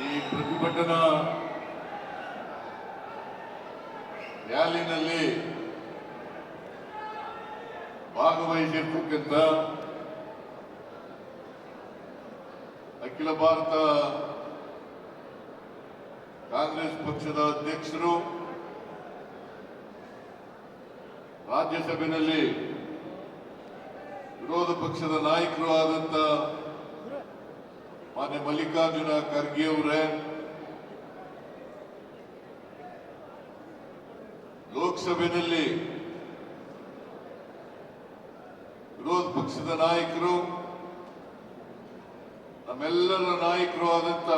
ಈ ಪ್ರತಿಭಟನಾ ರ್ಯಾಲಿನಲ್ಲಿ ಭಾಗವಹಿಸಿರ್ತಕ್ಕಂಥ ಅಖಿಲ ಭಾರತ ಕಾಂಗ್ರೆಸ್ ಪಕ್ಷದ ಅಧ್ಯಕ್ಷರು ರಾಜ್ಯಸಭೆಯಲ್ಲಿ ವಿರೋಧ ಪಕ್ಷದ ನಾಯಕರು ಆದಂತ ಮಾನ್ಯ ಮಲ್ಲಿಕಾರ್ಜುನ ಖರ್ಗೆ ಅವರೇ, ಲೋಕಸಭೆಯಲ್ಲಿ ವಿರೋಧ ಪಕ್ಷದ ನಾಯಕರು, ನಮ್ಮೆಲ್ಲರ ನಾಯಕರು ಆದಂತ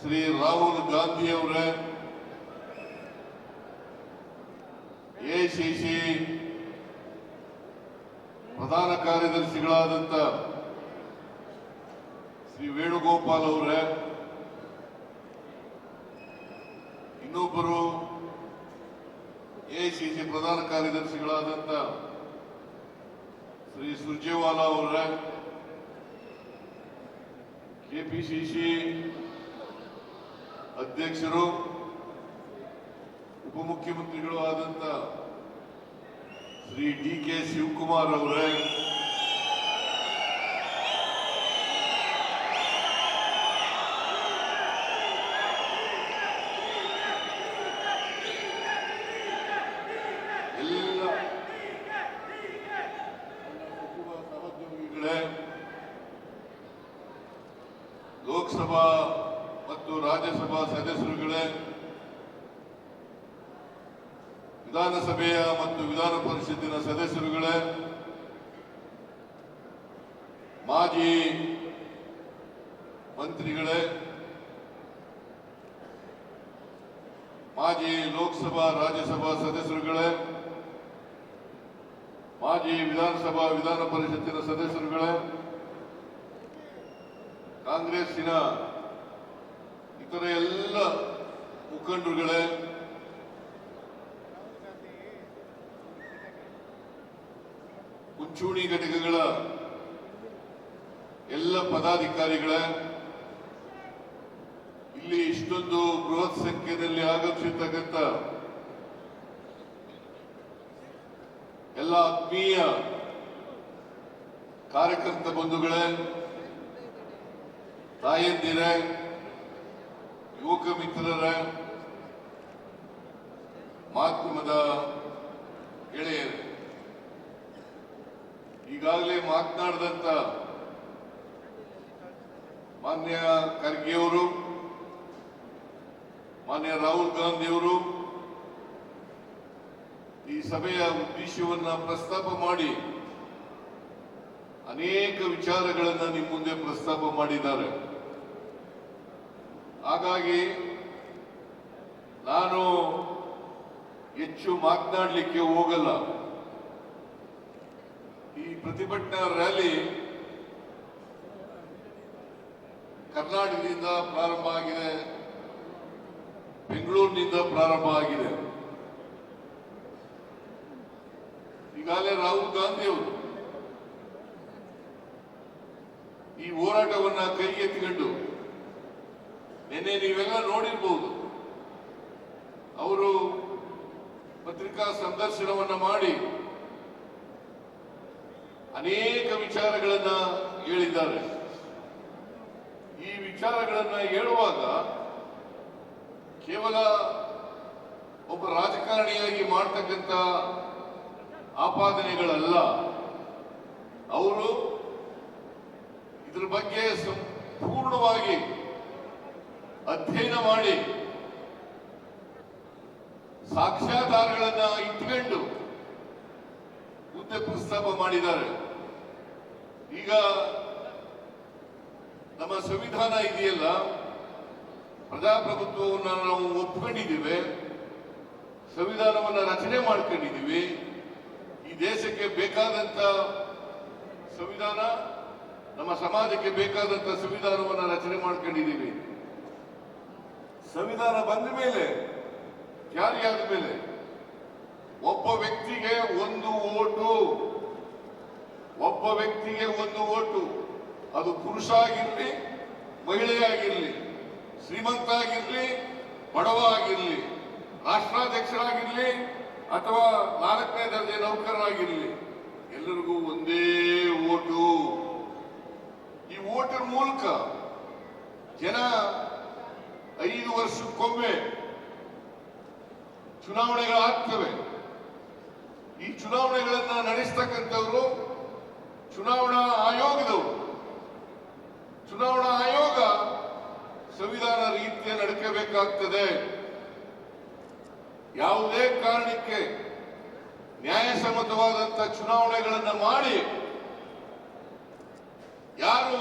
ಶ್ರೀ ರಾಹುಲ್ ಗಾಂಧಿ ಅವರೇ ಎಸಿಸಿ ಪ್ರಧಾನ ಕಾರ್ಯದರ್ಶಿಗಳಾದಂತ ಶ್ರೀ ವೇಣುಗೋಪಾಲ್ ಅವರೇ, ಇನ್ನೊಬ್ಬರು ಎಸಿಸಿ ಪ್ರಧಾನ ಕಾರ್ಯದರ್ಶಿಗಳಾದಂತ ಶ್ರೀ ಸುರ್ಜೇವಾಲಾ ಅವರೇ, ಕೆಪಿಸಿಸಿ ಅಧ್ಯಕ್ಷರು ಉಪಮುಖ್ಯಮಂತ್ರಿಗಳು ಆದಂತ ಶ್ರೀ ಡಿ ಕೆ ಶಿವಕುಮಾರ್ ಅವರೇ ಎಲ್ಲ ನನ್ನ ಸಚಿವ ಸಹೋದ್ಯೋಗಿಗಳೇ ಲೋಕಸಭಾ ಮತ್ತು ರಾಜ್ಯಸಭಾ ಸದಸ್ಯರುಗಳೇ ವಿಧಾನಸಭೆಯ ಮತ್ತು ವಿಧಾನ ಪರಿಷತ್ತಿನ ಸದಸ್ಯರುಗಳೇ ಮಾಜಿ ಮಂತ್ರಿಗಳೇ, ಮಾಜಿ ಲೋಕಸಭಾ, ರಾಜ್ಯಸಭಾ ಸದಸ್ಯರುಗಳೇ, ಮಾಜಿ ವಿಧಾನಸಭಾ, ವಿಧಾನ ಪರಿಷತ್ತಿನ ಸದಸ್ಯರುಗಳೇ, ಕಾಂಗ್ರೆಸ್ಸಿನ ಇತರ ಎಲ್ಲ ಮುಖಂಡರುಗಳೇ, ಮುಂಚೂಣಿ ಘಟಕಗಳ ಎಲ್ಲ ಪದಾಧಿಕಾರಿಗಳೇ ಇಲ್ಲಿ ಇಷ್ಟೊಂದು ಬೃಹತ್ ಸಂಖ್ಯೆಯಲ್ಲಿ ಆಗಮಿಸಿರ್ತಕ್ಕಂಥ ಎಲ್ಲ ಆತ್ಮೀಯ ಕಾರ್ಯಕರ್ತ ಬಂಧುಗಳೇ, ತಾಯಂದಿರೇ, ಯುವಕ ಮಿತ್ರರೇ, ಮಾಧ್ಯಮದ ಗೆಳೆಯರು, ಈಗಾಗಲೇ ಮಾತನಾಡಿದಂತ ಮಾನ್ಯ ಖರ್ಗೆ ಅವರು ಮಾನ್ಯ ರಾಹುಲ್ ಗಾಂಧಿ ಅವರು ಈ ಸಭೆಯ ಉದ್ದೇಶವನ್ನ ಪ್ರಸ್ತಾಪ ಮಾಡಿ ಅನೇಕ ವಿಚಾರಗಳನ್ನು ನಿಮ್ಮ ಮುಂದೆ ಪ್ರಸ್ತಾಪ ಮಾಡಿದ್ದಾರೆ. ಹಾಗಾಗಿ ನಾನು ಹೆಚ್ಚು ಮಾತನಾಡಲಿಕ್ಕೆ ಹೋಗಲ್ಲ. ಈ ಪ್ರತಿಭಟನಾ ರ್ಯಾಲಿ ಕರ್ನಾಟಕದಿಂದ ಪ್ರಾರಂಭ ಆಗಿದೆ. ಬೆಂಗಳೂರಿನಿಂದ ಪ್ರಾರಂಭ ಆಗಿದೆ. ಈಗಾಗಲೇ ರಾಹುಲ್ ಗಾಂಧಿ ಅವರು ಈ ಹೋರಾಟವನ್ನ ಕೈಗೆತ್ತಿಕೊಂಡು ನಿನ್ನೆ ನೀವೆಲ್ಲ ನೋಡಿರ್ಬಹುದು ಅವರು ಪತ್ರಿಕಾ ಸಂದರ್ಶನವನ್ನ ಮಾಡಿ ಅನೇಕ ವಿಚಾರಗಳನ್ನ ಹೇಳಿದ್ದಾರೆ. ಈ ವಿಚಾರಗಳನ್ನ ಹೇಳುವಾಗ ಕೇವಲ ಒಬ್ಬ ರಾಜಕಾರಣಿಯಾಗಿ ಮಾಡ್ತಕ್ಕಂಥ ಆಪಾದನೆಗಳಲ್ಲ. ಅವರು ಇದ್ರ ಬಗ್ಗೆ ಸಂಪೂರ್ಣವಾಗಿ ಅಧ್ಯಯನ ಮಾಡಿ ಸಾಕ್ಷ್ಯಾಧಾರಗಳನ್ನ ಇಟ್ಕೊಂಡು ಮುಂದೆ ಪ್ರಸ್ತಾಪ ಮಾಡಿದ್ದಾರೆ. ಈಗ ನಮ್ಮ ಸಂವಿಧಾನ ಇದೆಯಲ್ಲ ಪ್ರಜಾಪ್ರಭುತ್ವವನ್ನು ನಾವು ಒಪ್ಕೊಂಡಿದ್ದೇವೆ, ಸಂವಿಧಾನವನ್ನು ರಚನೆ ಮಾಡ್ಕೊಂಡಿದ್ದೀವಿ. ಈ ದೇಶಕ್ಕೆ ಬೇಕಾದಂತ ಸಂವಿಧಾನ, ನಮ್ಮ ಸಮಾಜಕ್ಕೆ ಬೇಕಾದಂತ ಸಂವಿಧಾನವನ್ನು ರಚನೆ ಮಾಡ್ಕೊಂಡಿದ್ದೀವಿ. ಸಂವಿಧಾನ ಬಂದ ಮೇಲೆ ಜಾರಿಯಾದ ಮೇಲೆ, ಒಬ್ಬ ವ್ಯಕ್ತಿಗೆ ಒಂದು ಓಟು. ಒಬ್ಬ ವ್ಯಕ್ತಿಗೆ ಒಂದು ಓಟು. ಅದು ಪುರುಷ ಆಗಿರಲಿ ಮಹಿಳೆಯಾಗಿರ್ಲಿ. ಶ್ರೀಮಂತ ಆಗಿರ್ಲಿ ಬಡವ ಆಗಿರಲಿ ರಾಷ್ಟ್ರಾಧ್ಯಕ್ಷರಾಗಿರ್ಲಿ, ಅಥವಾ ನಾಲ್ಕನೇ ದರ್ಜೆ ನೌಕರರಾಗಿರ್ಲಿ ಎಲ್ಲರಿಗೂ ಒಂದೇ ಓಟು. ಈ ಓಟಿನ ಮೂಲಕ ಜನ ಐದು ವರ್ಷಕ್ಕೊಮ್ಮೆ ಚುನಾವಣೆಗಳಾಗ್ತವೆ. ಈ ಚುನಾವಣೆಗಳನ್ನ ನಡೆಸ್ತಕ್ಕಂಥವ್ರು ಚುನಾವಣಾ ಆಯೋಗದವರು ಚುನಾವಣಾ ಆಯೋಗ ಸಂವಿಧಾನ ರೀತಿಯ ನಡ್ಕೋಬೇಕಾಗ್ತದೆ ಯಾವುದೇ ಕಾರಣಕ್ಕೆ ನ್ಯಾಯಸಮ್ಮತವಾದಂತಹ ಚುನಾವಣೆಗಳನ್ನು ಮಾಡಿ ಯಾರು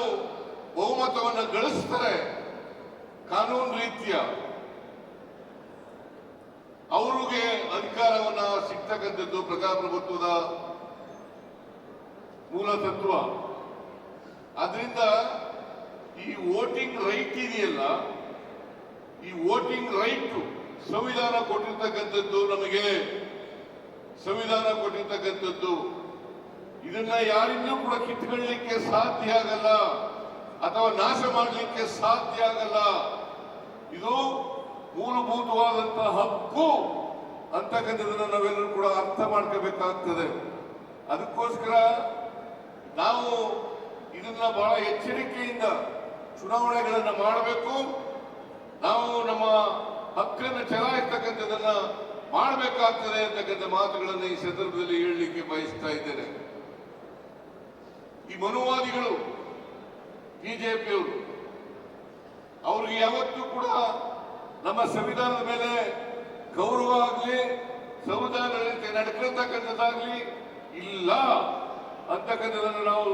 ಬಹುಮತವನ್ನು ಗಳಿಸ್ತಾರೆ ಕಾನೂನು ರೀತಿಯ, ಅವರಿಗೆ ಅಧಿಕಾರವನ್ನ ಸಿಗ್ತಕ್ಕಂಥದ್ದು ಪ್ರಜಾಪ್ರಭುತ್ವದ ಮೂಲ ತತ್ವ. ಅದರಿಂದ ಈ ವೋಟಿಂಗ್ ರೈಟ್ ಇದೆಯಲ್ಲ ಈ ವೋಟಿಂಗ್ ರೈಟ್ ಸಂವಿಧಾನ ಕೊಟ್ಟಿರ್ತಕ್ಕಂಥದ್ದು ನಮಗೆ. ಸಂವಿಧಾನ ಕೊಟ್ಟಿರ್ತಕ್ಕಂಥದ್ದು. ಇದನ್ನ ಯಾರಿಂದೂ ಕೂಡ ಕಿತ್ಕೊಳ್ಳಿಕ್ಕೆ ಸಾಧ್ಯ ಆಗಲ್ಲ. ಅಥವಾ ನಾಶ ಮಾಡಲಿಕ್ಕೆ ಸಾಧ್ಯ ಆಗಲ್ಲ. ಇದು ಮೂಲಭೂತವಾದಂತಹ ಹಕ್ಕು ಅಂತಕ್ಕಂಥದ್ದನ್ನ ನಾವೆಲ್ಲರೂ ಕೂಡ ಅರ್ಥ ಮಾಡ್ಕೋಬೇಕಾಗ್ತದೆ. ಅದಕ್ಕೋಸ್ಕರ ನಾವು ಇದನ್ನ ಬಹಳ ಎಚ್ಚರಿಕೆಯಿಂದ ಚುನಾವಣೆಗಳನ್ನು ಮಾಡಬೇಕು. ನಾವು ನಮ್ಮ ಹಕ್ಕನ್ನು ಚಲಾಯಿಸ್ತಕ್ಕಂಥದನ್ನ ಮಾಡಬೇಕಾಗ್ತದೆ ಅಂತಕ್ಕಂಥ ಮಾತುಗಳನ್ನು ಈ ಸಂದರ್ಭದಲ್ಲಿ ಹೇಳಲಿಕ್ಕೆ ಬಯಸ್ತಾ ಇದ್ದೇನೆ. ಈ ಮನುವಾದಿಗಳು, ಬಿಜೆಪಿಯವರು, ಅವ್ರಿಗೆ ಯಾವತ್ತೂ ಕೂಡ ನಮ್ಮ ಸಂವಿಧಾನದ ಮೇಲೆ ಗೌರವ ಆಗಲಿ ಸಂವಿಧಾನ ನಡ್ಕೊಳ್ತಕ್ಕಂಥದ್ದಾಗ್ಲಿ ಇಲ್ಲ ಅಂತಕ್ಕಂಥದ್ದನ್ನು ನಾವು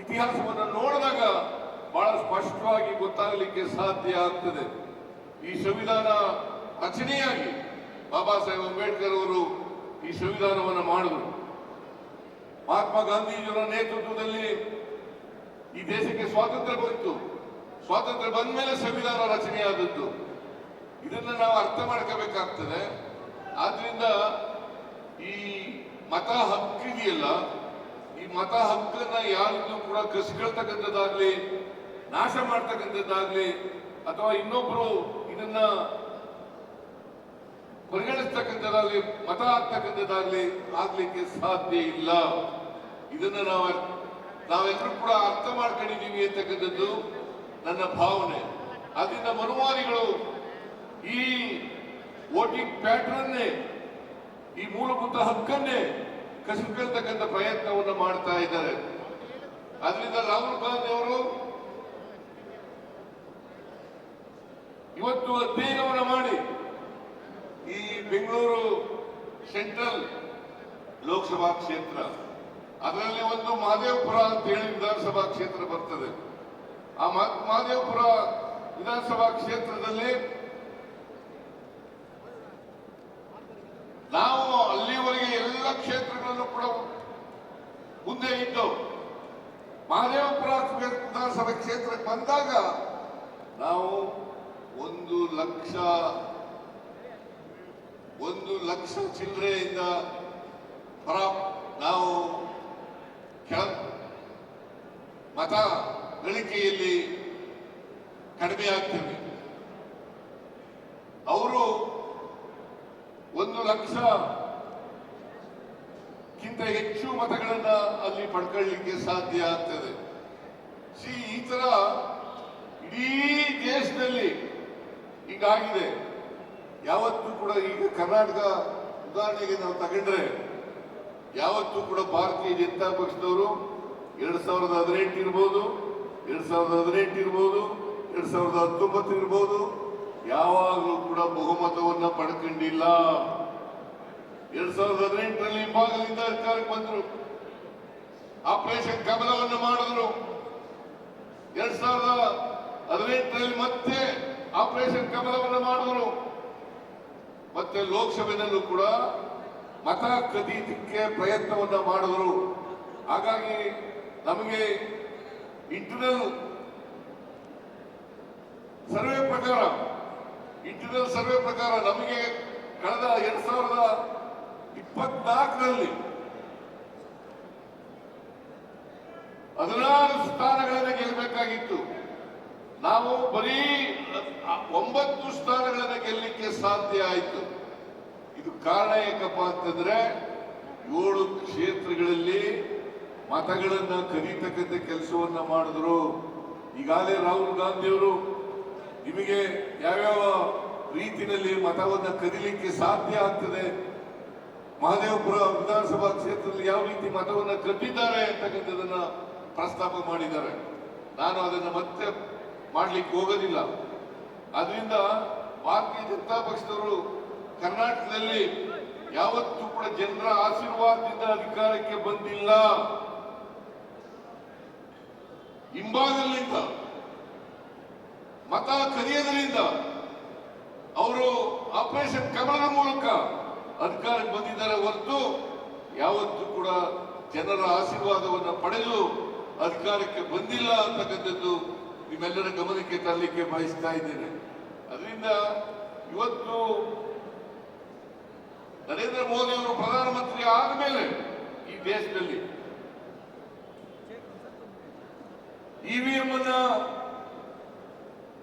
ಇತಿಹಾಸವನ್ನು ನೋಡಿದಾಗ ಬಹಳ ಸ್ಪಷ್ಟವಾಗಿ ಗೊತ್ತಾಗಲಿಕ್ಕೆ ಸಾಧ್ಯ ಆಗ್ತದೆ. ಈ ಸಂವಿಧಾನ ರಚನೆಯಾಗಿ ಬಾಬಾ ಸಾಹೇಬ್ ಅಂಬೇಡ್ಕರ್ ಅವರು ಈ ಸಂವಿಧಾನವನ್ನು ಮಾಡಿದ್ರು. ಮಹಾತ್ಮ ಗಾಂಧೀಜಿಯವರ ನೇತೃತ್ವದಲ್ಲಿ ಈ ದೇಶಕ್ಕೆ ಸ್ವಾತಂತ್ರ್ಯ ಬಂತು. ಸ್ವಾತಂತ್ರ್ಯ ಬಂದ ಮೇಲೆ ಸಂವಿಧಾನ ರಚನೆಯಾದದ್ದು. ಇದನ್ನ ನಾವು ಅರ್ಥ ಮಾಡ್ಕೋಬೇಕಾಗ್ತದೆ. ಆದ್ರಿಂದ ಈ ಮತ ಹಕ್ಕಿದೆಯಲ್ಲ ಈ ಮತ ಹಕ್ಕನ್ನ ಯಾರಿಗೂ ಕೂಡ ಕಸಿಕೊಳ್ತಕ್ಕಂಥದ್ದಾಗ್ಲಿ, ನಾಶ ಮಾಡ್ತಕ್ಕಂಥದ್ದಾಗ್ಲಿ, ಅಥವಾ ಇನ್ನೊಬ್ರು ಇದನ್ನ ಪರಿಗಣಿಸ್ತಕ್ಕಂಥದ್ದಾಗ್ಲಿ ಮತ ಆಗ್ತಕ್ಕಂಥದ್ದಾಗ್ಲಿ ಆಗ್ಲಿಕ್ಕೆ ಸಾಧ್ಯ ಇಲ್ಲ. ಇದನ್ನ ನಾವು ನಾವೆಲ್ಲರೂ ಕೂಡ ಅರ್ಥ ಮಾಡ್ಕೊಂಡಿದ್ದೀವಿ ಅಂತಕ್ಕಂಥದ್ದು ನನ್ನ ಭಾವನೆ. ಅದರಿಂದ ಮನುವಾದಿಗಳು ಈ ವೋಟಿಂಗ್ ಪ್ಯಾಟ್ರನ್ನೇ, ಈ ಮೂಲಭೂತ ಹಕ್ಕನ್ನೇ ಕಸಿದುಕೊಳ್ತಕ್ಕಂಥ ಪ್ರಯತ್ನವನ್ನು ಮಾಡ್ತಾ ಇದ್ದಾರೆ. ಅದರಿಂದ ರಾಹುಲ್ ಗಾಂಧಿ ಅವರು ಇವತ್ತು ಅಧ್ಯಯನವನ್ನು ಮಾಡಿ ಈ ಬೆಂಗಳೂರು ಸೆಂಟ್ರಲ್ ಲೋಕಸಭಾ ಕ್ಷೇತ್ರ, ಅದರಲ್ಲಿ ಒಂದು ಮಹದೇವಪುರ ಅಂತ ಹೇಳಿ ವಿಧಾನಸಭಾ ಕ್ಷೇತ್ರ ಬರ್ತದೆ. ಆ ಮಹದೇವಪುರ ವಿಧಾನಸಭಾ ಕ್ಷೇತ್ರದಲ್ಲಿ ನಾವು ಅಲ್ಲಿವರೆಗೆ ಎಲ್ಲ ಕ್ಷೇತ್ರಗಳನ್ನು ಕೂಡ ಮುಂದೆ ಇಟ್ಟು ಮಹದೇವಪುರ ವಿಧಾನಸಭಾ ಕ್ಷೇತ್ರಕ್ಕೆ ಬಂದಾಗ ನಾವು ಒಂದು ಲಕ್ಷ ಒಂದು ಲಕ್ಷ ಚಿಲ್ಲರೆಯಿಂದ ಹೊರ ನಾವು ಕೆಳ ಮತ ಗಳಿಕೆಯಲ್ಲಿ ಕಡಿಮೆ ಆಗ್ತೇವೆ. ಅವರು ಒಂದು ಲಕ್ಷ ಕ್ಕಿಂತ ಹೆಚ್ಚು ಮತಗಳನ್ನ ಅಲ್ಲಿ ಪಡ್ಕೊಳ್ಳಿಕ್ಕೆ ಸಾಧ್ಯ ಆಗ್ತದೆ. ಸಿ, ಈ ತರ ಇಡೀ ದೇಶದಲ್ಲಿ ಹೀಗಾಗಿದೆ. ಯಾವತ್ತೂ ಕೂಡ ಈಗ ಕರ್ನಾಟಕ ಉದಾಹರಣೆಗೆ ನಾವು ತಗೊಂಡ್ರೆ, ಯಾವತ್ತೂ ಕೂಡ ಭಾರತೀಯ ಜನತಾ ಪಕ್ಷದವರು ಎರಡ್ ಸಾವಿರದ ಹದಿನೆಂಟು ಇರ್ಬೋದು, ಎರಡ್ ಸಾವಿರದ ಹದಿನೆಂಟು ಇರ್ಬೋದು, ಎರಡ್ ಸಾವಿರದ ಹತ್ತೊಂಬತ್ತು ಇರ್ಬೋದು, ಯಾವಾಗಲೂ ಕೂಡ ಬಹುಮತವನ್ನ ಪಡ್ಕೊಂಡಿಲ್ಲ. ಎರಡ್ ಸಾವಿರದ ಹದಿನೆಂಟರಲ್ಲಿ ಹಿಂಭಾಗದಿಂದ ಅಧಿಕಾರಕ್ಕೆ ಬಂದರು. ಆಪರೇಷನ್ ಕಮಲವನ್ನು ಮಾಡಿದ್ರು. ಎರಡ್ ಸಾವಿರದ ಹದಿನೆಂಟರಲ್ಲಿ ಮತ್ತೆ ಆಪರೇಷನ್ ಕಮಲವನ್ನು ಮಾಡುವರು. ಮತ್ತೆ ಲೋಕಸಭೆಯಲ್ಲೂ ಕೂಡ ಮತ ಕದೀತಿಕ್ಕೆ ಪ್ರಯತ್ನವನ್ನ ಮಾಡಿದರು ಹಾಗಾಗಿ ನಮಗೆ ಇಂಟರ್ನಲ್ ಸರ್ವೆ ಪ್ರಕಾರ ಇಂಟರ್ನಲ್ ಸರ್ವೆ ಪ್ರಕಾರ ನಮಗೆ ಕಳೆದ ಎರಡ್ ಸಾವಿರದ ಇಪ್ಪತ್ನಾಲ್ಕರಲ್ಲಿ ಹದಿನಾರು ಸ್ಥಾನಗಳನ್ನು ಗೆಲ್ಲಬೇಕಾಗಿತ್ತು. ನಾವು ಬರೀ ಒಂಬತ್ತು ಸ್ಥಾನಗಳನ್ನು ಗೆಲ್ಲಲಿಕ್ಕೆ ಸಾಧ್ಯ ಆಯಿತು. ಇದು ಕಾರಣ ಏಕಪ್ಪ ಅಂತಂದ್ರೆ ಏಳು ಕ್ಷೇತ್ರಗಳಲ್ಲಿ ಮತಗಳನ್ನ ಕದೀತಕ್ಕಂಥ ಕೆಲಸವನ್ನ ಮಾಡಿದ್ರು. ಈಗಾಗಲೇ ರಾಹುಲ್ ಗಾಂಧಿಯವರು ನಿಮಗೆ ಯಾವ್ಯಾವ ರೀತಿಯಲ್ಲಿ ಮತವನ್ನ ಕದಿಲಿಕ್ಕೆ ಸಾಧ್ಯ ಆಗ್ತದೆ, ಮಹದೇವಪುರ ವಿಧಾನಸಭಾ ಕ್ಷೇತ್ರದಲ್ಲಿ ಯಾವ ರೀತಿ ಮತವನ್ನ ಕದ್ದಿದ್ದಾರೆ ಅಂತಕ್ಕಂಥದನ್ನ ಪ್ರಸ್ತಾಪ ಮಾಡಿದ್ದಾರೆ. ನಾನು ಅದನ್ನ ಮತ್ತೆ ಮಾಡಲಿಕ್ಕೆ ಹೋಗೋದಿಲ್ಲ. ಅದರಿಂದ ಭಾರತೀಯ ಜನತಾ ಪಕ್ಷದವರು ಕರ್ನಾಟಕದಲ್ಲಿ ಯಾವತ್ತೂ ಕೂಡ ಜನರ ಆಶೀರ್ವಾದದಿಂದ ಅಧಿಕಾರಕ್ಕೆ ಬಂದಿಲ್ಲ. ಹಿಂಭಾಗದಲ್ಲಿಂದ ಮತ ಕದಿಯೋದ್ರಿಂದ ಅವರು ಆಪರೇಷನ್ ಕಮಲದ ಮೂಲಕ ಅಧಿಕಾರಕ್ಕೆ ಬಂದಿದ್ದಾರೆ ಹೊರತು ಯಾವತ್ತೂ ಕೂಡ ಜನರ ಆಶೀರ್ವಾದವನ್ನು ಪಡೆದು ಅಧಿಕಾರಕ್ಕೆ ಬಂದಿಲ್ಲ ಅಂತಕ್ಕಂಥದ್ದು ನಿಮ್ಮೆಲ್ಲರ ಗಮನಕ್ಕೆ ತರಲಿಕ್ಕೆ ಬಯಸ್ತಾ ಇದ್ದೇನೆ. ಅದರಿಂದ ಇವತ್ತು ನರೇಂದ್ರ ಮೋದಿ ಅವರು ಪ್ರಧಾನಮಂತ್ರಿ ಆದಮೇಲೆ ಈ ದೇಶದಲ್ಲಿ ಇವಿಎಂ ಅನ್ನ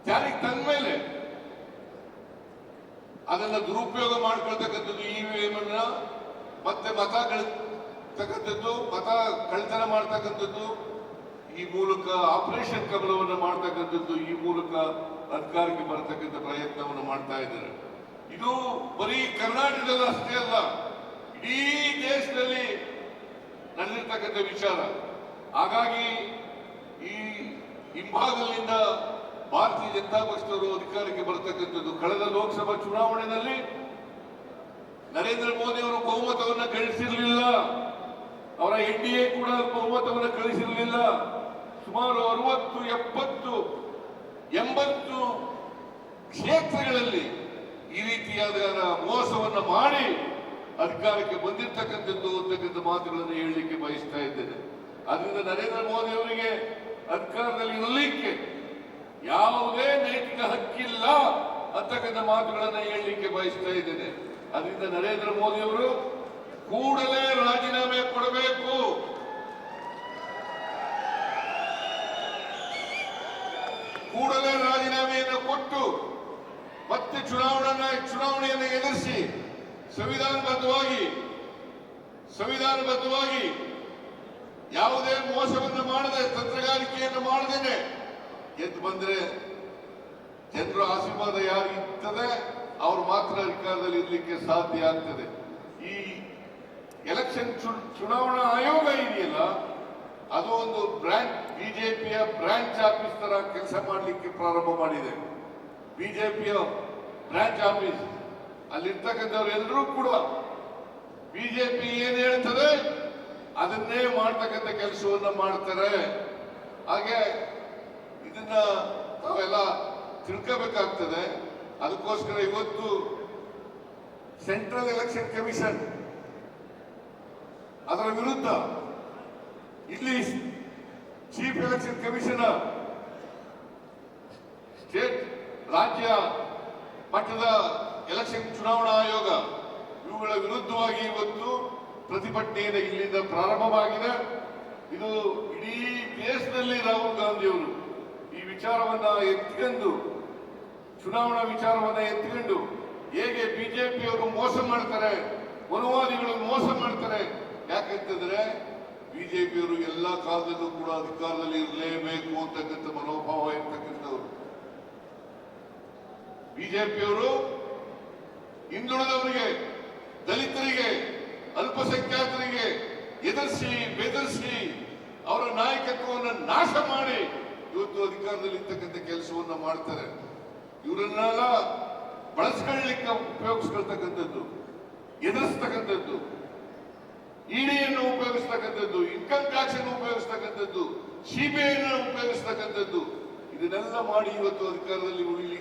ಜಾರಿಗೆ ತಂದ ಮೇಲೆ ಅದನ್ನ ದುರುಪಯೋಗ ಮಾಡ್ಕೊಳ್ತಕ್ಕಂಥದ್ದು ಇವಿಎಂ ಅನ್ನ ಮತ್ತೆ ಮತ ಕಳ್ತಕ್ಕಂಥದ್ದು, ಮತ ಕಳ್ತನ ಮಾಡ್ತಕ್ಕಂಥದ್ದು ಈ ಮೂಲಕ ಆಪರೇಷನ್ ಕಮಲವನ್ನು ಮಾಡ್ತಕ್ಕಂಥದ್ದು, ಈ ಮೂಲಕ ಅಧಿಕಾರಕ್ಕೆ ಬರತಕ್ಕಂಥ ಪ್ರಯತ್ನವನ್ನು ಮಾಡ್ತಾ ಇದ್ದಾರೆ. ಇದು ಬರೀ ಕರ್ನಾಟಕದಲ್ಲಿ ಅಷ್ಟೇ ಅಲ್ಲ, ಇಡೀ ದೇಶದಲ್ಲಿ ನಡೆದಿರ್ತಕ್ಕಂಥ ವಿಚಾರ. ಹಾಗಾಗಿ ಈ ಹಿಂಭಾಗದಿಂದ ಭಾರತೀಯ ಜನತಾ ಪಕ್ಷದವರು ಅಧಿಕಾರಕ್ಕೆ ಬರತಕ್ಕಂಥದ್ದು, ಕಳೆದ ಲೋಕಸಭಾ ಚುನಾವಣೆಯಲ್ಲಿ ನರೇಂದ್ರ ಮೋದಿ ಅವರು ಬಹುಮತವನ್ನು ಗಳಿಸಿರಲಿಲ್ಲ. ಅವರ ಎನ್ ಡಿ ಎ ಕೂಡ ಬಹುಮತವನ್ನು ಗಳಿಸಿರಲಿಲ್ಲ. ಸುಮಾರು ಅರವತ್ತು, ಎಪ್ಪತ್ತು, ಎಂಬತ್ತು ಕ್ಷೇತ್ರಗಳಲ್ಲಿ ಈ ರೀತಿಯಾದ ಮೋಸವನ್ನು ಮಾಡಿ ಅಧಿಕಾರಕ್ಕೆ ಬಂದಿರತಕ್ಕಂಥದ್ದು ಅಂತಕ್ಕಂಥ ಮಾತುಗಳನ್ನು ಹೇಳಲಿಕ್ಕೆ ಬಯಸ್ತಾ ಇದ್ದೇನೆ. ಅದರಿಂದ ನರೇಂದ್ರ ಮೋದಿ ಅವರಿಗೆ ಅಧಿಕಾರದಲ್ಲಿ ಇರಲಿಕ್ಕೆ ಯಾವುದೇ ನೈತಿಕ ಹಕ್ಕಿಲ್ಲ ಅಂತಕ್ಕಂಥ ಮಾತುಗಳನ್ನು ಹೇಳಲಿಕ್ಕೆ ಬಯಸ್ತಾ ಇದ್ದೇನೆ. ಅದರಿಂದ ನರೇಂದ್ರ ಮೋದಿ ಅವರು ಕೂಡಲೇ ರಾಜೀನಾಮೆ ಕೊಡಬೇಕು. ಕೂಡಲೇ ರಾಜೀನಾಮೆಯನ್ನು ಕೊಟ್ಟು ಮತ್ತೆ ಚುನಾವಣೆ ಚುನಾವಣೆಯನ್ನು ಎದುರಿಸಿ ಸಂವಿಧಾನಬದ್ಧವಾಗಿ ಸಂವಿಧಾನಬದ್ಧವಾಗಿ ಯಾವುದೇ ಮೋಸವನ್ನು ಮಾಡದೆ ತಂತ್ರಗಾರಿಕೆಯನ್ನು ಮಾಡದೇನೆ. ಎದ್ದು ಬಂದರೆ ಜನರ ಆಶೀರ್ವಾದ ಯಾರು ಅವರು ಮಾತ್ರ ಅಧಿಕಾರದಲ್ಲಿ ಇರಲಿಕ್ಕೆ ಸಾಧ್ಯ ಆಗ್ತದೆ. ಈ ಎಲೆಕ್ಷನ್ ಚುನಾವಣಾ ಆಯೋಗ ಇದೆಯಲ್ಲ, ಅದು ಒಂದು ಬ್ರಾಂಚ್ ಬಿಜೆಪಿಯ ಬ್ರಾಂಚ್ ಆಫೀಸ್ ತರ ಕೆಲಸ ಮಾಡಲಿಕ್ಕೆ ಪ್ರಾರಂಭ ಮಾಡಿದೆ. ಬಿಜೆಪಿಯ ಬ್ರಾಂಚ್ ಆಫೀಸ್. ಅಲ್ಲಿರ್ತಕ್ಕಂಥವ್ರು ಎಲ್ಲರೂ ಕೂಡ ಬಿಜೆಪಿ ಏನ್ ಹೇಳ್ತದೆ? ಅದನ್ನೇ ಮಾಡ್ತಕ್ಕಂಥ ಕೆಲಸವನ್ನ ಮಾಡ್ತಾರೆ. ಹಾಗೆ ಇದನ್ನ ತಾವೆಲ್ಲ ತಿಳ್ಕೋಬೇಕಾಗ್ತದೆ. ಅದಕ್ಕೋಸ್ಕರ ಇವತ್ತು ಸೆಂಟ್ರಲ್ ಎಲೆಕ್ಷನ್ ಕಮಿಷನ್ ಅದರ ವಿರುದ್ಧ ಇಲ್ಲಿ ಚೀಫ್ ಎಲೆಕ್ಷನ್ ಕಮಿಷನರ್ ಸ್ಟೇಟ್ ರಾಜ್ಯ ಮಟ್ಟದ ಎಲೆಕ್ಷನ್ ಚುನಾವಣಾ ಆಯೋಗ, ಇವುಗಳ ವಿರುದ್ಧವಾಗಿ ಇವತ್ತು ಪ್ರತಿಭಟನೆಯನ್ನು ಇಲ್ಲಿಂದ ಪ್ರಾರಂಭವಾಗಿದೆ. ಇದು ಇಡೀ ದೇಶದಲ್ಲಿ ರಾಹುಲ್ ಗಾಂಧಿಯವರು ಈ ವಿಚಾರವನ್ನ ಎತ್ತಿಕೊಂಡು, ಚುನಾವಣಾ ವಿಚಾರವನ್ನ ಎತ್ತಿಕೊಂಡು ಹೇಗೆ ಬಿಜೆಪಿಯವರು ಮೋಸ ಮಾಡ್ತಾರೆ ವನವಾದಿಗಳು ಮೋಸ ಮಾಡ್ತಾರೆ, ಯಾಕಂತಂದ್ರೆ ಬಿಜೆಪಿಯವರು ಎಲ್ಲಾ ಕಾಲದಲ್ಲೂ ಕೂಡ ಅಧಿಕಾರದಲ್ಲಿ ಇರಲೇಬೇಕು ಅಂತಕ್ಕಂಥ ಮನೋಭಾವ ಇರ್ತಕ್ಕಂಥವ್ರು. ಬಿಜೆಪಿಯವರು ಹಿಂದುಳಿದವರಿಗೆ, ದಲಿತರಿಗೆ, ಅಲ್ಪಸಂಖ್ಯಾತರಿಗೆ ಎದುರಿಸಿ, ಬೆದರಿಸಿ ಅವರ ನಾಯಕತ್ವವನ್ನು ನಾಶ ಮಾಡಿ ಇವತ್ತು ಅಧಿಕಾರದಲ್ಲಿ ಇರ್ತಕ್ಕಂಥ ಕೆಲಸವನ್ನ ಮಾಡ್ತಾರೆ. ಇವರನ್ನೆಲ್ಲ ಬಳಸ್ಕೊಳ್ಳಿಕ್ಕೆ ಉಪಯೋಗಿಸ್ಕೊಳ್ತಕ್ಕಂಥದ್ದು, ಎದುರಿಸ್ತಕ್ಕಂಥದ್ದು. ಇಡಿಯನ್ನು ಉಪಯೋಗಿಸ್ತಕ್ಕಂಥದ್ದು ಇನ್ಕಮ್ ಟ್ಯಾಕ್ಸ್ ಅನ್ನು ಉಪಯೋಗಿಸ್ತಕ್ಕಂಥದ್ದು ಸಿಬಿಐನ ಉಪಯೋಗಿಸ್ತಕ್ಕಂಥದ್ದು, ಇದನ್ನೆಲ್ಲ ಮಾಡಿ ಇವತ್ತು ಅಧಿಕಾರದಲ್ಲಿ ಉಳಿಲಿ,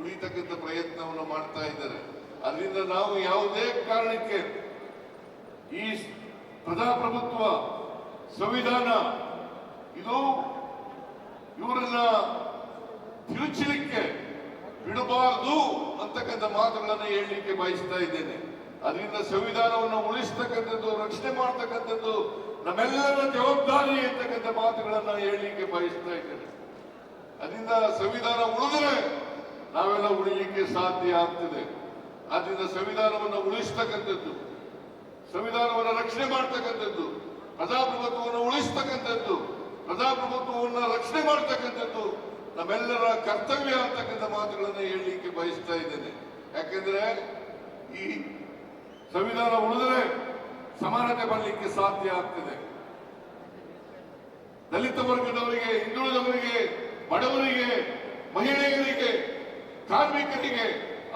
ಉಳಿತಕ್ಕಂಥ ಪ್ರಯತ್ನವನ್ನು ಮಾಡ್ತಾ ಇದ್ದಾರೆ. ಅದರಿಂದ ನಾವು ಯಾವುದೇ ಕಾರಣಕ್ಕೆ ಈ ಪ್ರಜಾಪ್ರಭುತ್ವ ಸಂವಿಧಾನ, ಇದು ಇವರನ್ನ ತಿರುಚಲಿಕ್ಕೆ ಬಿಡಬಾರದು ಅಂತಕ್ಕಂಥ ಮಾತುಗಳನ್ನು ಹೇಳಲಿಕ್ಕೆ ಬಯಸ್ತಾ ಇದ್ದೇನೆ. ಅದರಿಂದ ಸಂವಿಧಾನವನ್ನು ಉಳಿಸ್ತಕ್ಕಂಥದ್ದು, ರಕ್ಷಣೆ ಮಾಡ್ತಕ್ಕಂಥದ್ದು, ನಮ್ಮೆಲ್ಲರ ಜವಾಬ್ದಾರಿ ಅಂತಕ್ಕಂಥ ಮಾತುಗಳನ್ನು ಹೇಳಲಿಕ್ಕೆ ಬಯಸ್ತಾ ಇದ್ದೇನೆ. ಅದರಿಂದ ಸಂವಿಧಾನ ಉಳಿದ್ರೆ ನಾವೆಲ್ಲ ಉಳಿಲಿಕ್ಕೆ ಸಾಧ್ಯ ಆಗ್ತದೆ. ಆದ್ರಿಂದ ಸಂವಿಧಾನವನ್ನು ಉಳಿಸ್ತಕ್ಕಂಥದ್ದು, ಸಂವಿಧಾನವನ್ನು ರಕ್ಷಣೆ ಮಾಡ್ತಕ್ಕಂಥದ್ದು, ಪ್ರಜಾಪ್ರಭುತ್ವವನ್ನು ಉಳಿಸ್ತಕ್ಕಂಥದ್ದು, ಪ್ರಜಾಪ್ರಭುತ್ವವನ್ನು ರಕ್ಷಣೆ ಮಾಡ್ತಕ್ಕಂಥದ್ದು ನಮ್ಮೆಲ್ಲರ ಕರ್ತವ್ಯ ಅಂತಕ್ಕಂಥ ಮಾತುಗಳನ್ನು ಹೇಳಲಿಕ್ಕೆ ಬಯಸ್ತಾ ಇದ್ದೇನೆ. ಯಾಕೆಂದ್ರೆ ಈ ಸಂವಿಧಾನ ಉಳಿದರೆ ಸಮಾನತೆ ಬರಲಿಕ್ಕೆ ಸಾಧ್ಯ ಆಗ್ತದೆ. ದಲಿತ ವರ್ಗದವರಿಗೆ, ಹಿಂದುಳಿದವರಿಗೆ, ಬಡವರಿಗೆ, ಮಹಿಳೆಯರಿಗೆ, ಕಾರ್ಮಿಕರಿಗೆ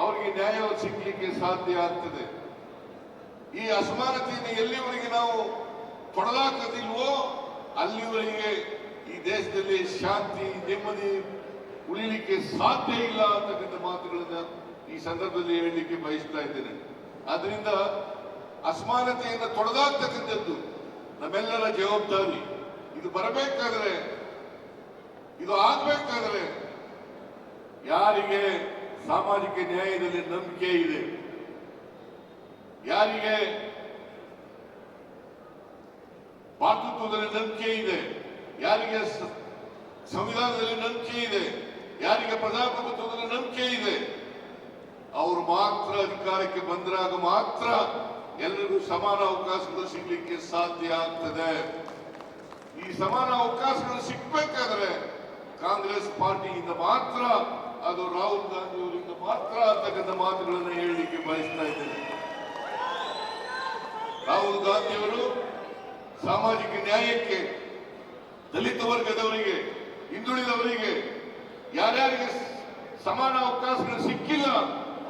ಅವರಿಗೆ ನ್ಯಾಯ ಸಿಗಲಿಕ್ಕೆ ಸಾಧ್ಯ ಆಗ್ತದೆ. ಈ ಅಸಮಾನತೆಯನ್ನು ಎಲ್ಲಿವರೆಗೆ ನಾವು ತೊಡೆದಾಕದಿಲ್ವೋ ಅಲ್ಲಿವರೆಗೆ ಈ ದೇಶದಲ್ಲಿ ಶಾಂತಿ, ನೆಮ್ಮದಿ ಉಳಿಲಿಕ್ಕೆ ಸಾಧ್ಯ ಇಲ್ಲ ಅಂತಕ್ಕಂಥ ಮಾತುಗಳನ್ನು ಈ ಸಂದರ್ಭದಲ್ಲಿ ಹೇಳಲಿಕ್ಕೆ ಬಯಸ್ತಾ ಇದ್ದೇನೆ. ಆದ್ರಿಂದ ಅಸಮಾನತೆಯಿಂದ ತೊಡೆದಾಗ್ತಕ್ಕಂಥದ್ದು ನಮ್ಮೆಲ್ಲರ ಜವಾಬ್ದಾರಿ. ಇದು ಬರಬೇಕಾದ್ರೆ, ಇದು ಆಗ್ಬೇಕಾದ್ರೆ ಯಾರಿಗೆ ಸಾಮಾಜಿಕ ನ್ಯಾಯದಲ್ಲಿ ನಂಬಿಕೆ ಇದೆ? ಯಾರಿಗೆ ಭಾತೃತ್ವದಲ್ಲಿ ನಂಬಿಕೆ ಇದೆ? ಯಾರಿಗೆ ಸಂವಿಧಾನದಲ್ಲಿ ನಂಬಿಕೆ ಇದೆ? ಯಾರಿಗೆ ಪ್ರಜಾಪ್ರಭುತ್ವದಲ್ಲಿ ನಂಬಿಕೆ ಇದೆ? ಅವರು ಮಾತ್ರ ಅಧಿಕಾರಕ್ಕೆ ಬಂದ್ರಾಗ ಮಾತ್ರ ಎಲ್ಲರಿಗೂ ಸಮಾನ ಅವಕಾಶಗಳು ಸಿಗ್ಲಿಕ್ಕೆ ಸಾಧ್ಯ ಆಗ್ತದೆ. ಈ ಸಮಾನ ಅವಕಾಶಗಳು ಸಿಗ್ಬೇಕಾದ್ರೆ ಕಾಂಗ್ರೆಸ್ ಪಾರ್ಟಿಯಿಂದ ಮಾತ್ರ, ಅದು ರಾಹುಲ್ ಗಾಂಧಿ ಅವರಿಂದ ಮಾತ್ರ ಅಂತಕ್ಕಂಥ ಮಾತುಗಳನ್ನು ಹೇಳಲಿಕ್ಕೆ ಬಯಸ್ತಾ ಇದ್ದೇನೆ. ರಾಹುಲ್ ಗಾಂಧಿ ಅವರು ಸಾಮಾಜಿಕ ನ್ಯಾಯಕ್ಕೆ, ದಲಿತ ವರ್ಗದವರಿಗೆ, ಹಿಂದುಳಿದವರಿಗೆ ಯಾರ್ಯಾರಿಗೆ ಸಮಾನ ಅವಕಾಶಗಳು ಸಿಕ್ಕಿಲ್ಲ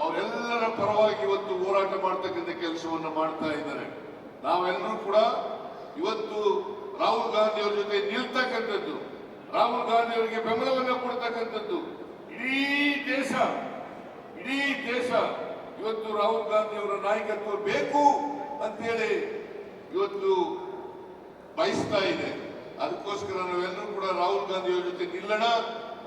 ಅವರೆಲ್ಲರ ಪರವಾಗಿ ಇವತ್ತು ಹೋರಾಟ ಮಾಡ್ತಕ್ಕಂಥ ಕೆಲಸವನ್ನು ಮಾಡ್ತಾ ಇದ್ದಾರೆ. ನಾವೆಲ್ಲರೂ ಕೂಡ ಇವತ್ತು ರಾಹುಲ್ ಗಾಂಧಿ ಅವರ ಜೊತೆ ನಿಲ್ತಕ್ಕಂಥದ್ದು, ರಾಹುಲ್ ಗಾಂಧಿ ಅವರಿಗೆ ಬೆಂಬಲವನ್ನು ಕೊಡ್ತಕ್ಕಂಥದ್ದು. ಇಡೀ ದೇಶ ಇಡೀ ದೇಶ ಇವತ್ತು ರಾಹುಲ್ ಗಾಂಧಿ ಅವರ ನಾಯಕತ್ವ ಬೇಕು ಅಂತೇಳಿ ಇವತ್ತು ಬಯಸ್ತಾ ಇದೆ. ಅದಕ್ಕೋಸ್ಕರ ನಾವೆಲ್ಲರೂ ಕೂಡ ರಾಹುಲ್ ಗಾಂಧಿ ಅವರ ಜೊತೆ ನಿಲ್ಲೋಣ.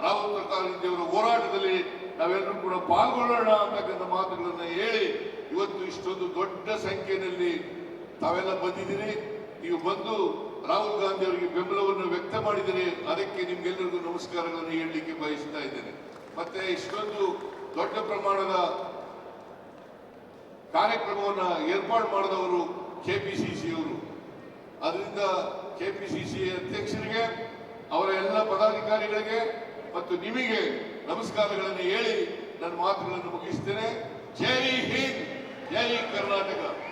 ರಾಹುಲ್ ಗಾಂಧಿ ಅವರ ಹೋರಾಟದಲ್ಲಿ ನಾವೆಲ್ಲರೂ ಕೂಡ ಪಾಲ್ಗೊಳ್ಳೋಣ ಅಂತಕ್ಕಂಥ ಮಾತುಗಳನ್ನು ಹೇಳಿ ಇವತ್ತು ಇಷ್ಟೊಂದು ದೊಡ್ಡ ಸಂಖ್ಯೆಯಲ್ಲಿ ತಾವೆಲ್ಲ ಬಂದಿದ್ದೀರಿ. ನೀವು ಬಂದು ರಾಹುಲ್ ಗಾಂಧಿ ಅವರಿಗೆ ಬೆಂಬಲವನ್ನು ವ್ಯಕ್ತ ಮಾಡಿದರೆ ಅದಕ್ಕೆ ನಿಮ್ಗೆಲ್ಲರಿಗೂ ನಮಸ್ಕಾರಗಳನ್ನು ಹೇಳಲಿಕ್ಕೆ ಬಯಸ್ತಾ ಇದ್ದೇನೆ. ಮತ್ತೆ ಇಷ್ಟೊಂದು ದೊಡ್ಡ ಪ್ರಮಾಣದ ಕಾರ್ಯಕ್ರಮವನ್ನು ಏರ್ಪಾಡು ಮಾಡಿದವರು ಕೆ ಪಿ ಸಿ ಸಿ ಅವರು ಅದರಿಂದ ಕೆ ಪಿ ಸಿ ಸಿ ಅಧ್ಯಕ್ಷರಿಗೆ, ಅವರ ಎಲ್ಲ ಪದಾಧಿಕಾರಿಗಳಿಗೆ ಮತ್ತು ನಿಮಗೆ ನಮಸ್ಕಾರಗಳನ್ನು ಹೇಳಿ ನನ್ನ ಮಾತುಗಳನ್ನು ಮುಗಿಸ್ತೇನೆ. ಜೈ ಹಿಂದ್ ಜೈ ಕರ್ನಾಟಕ.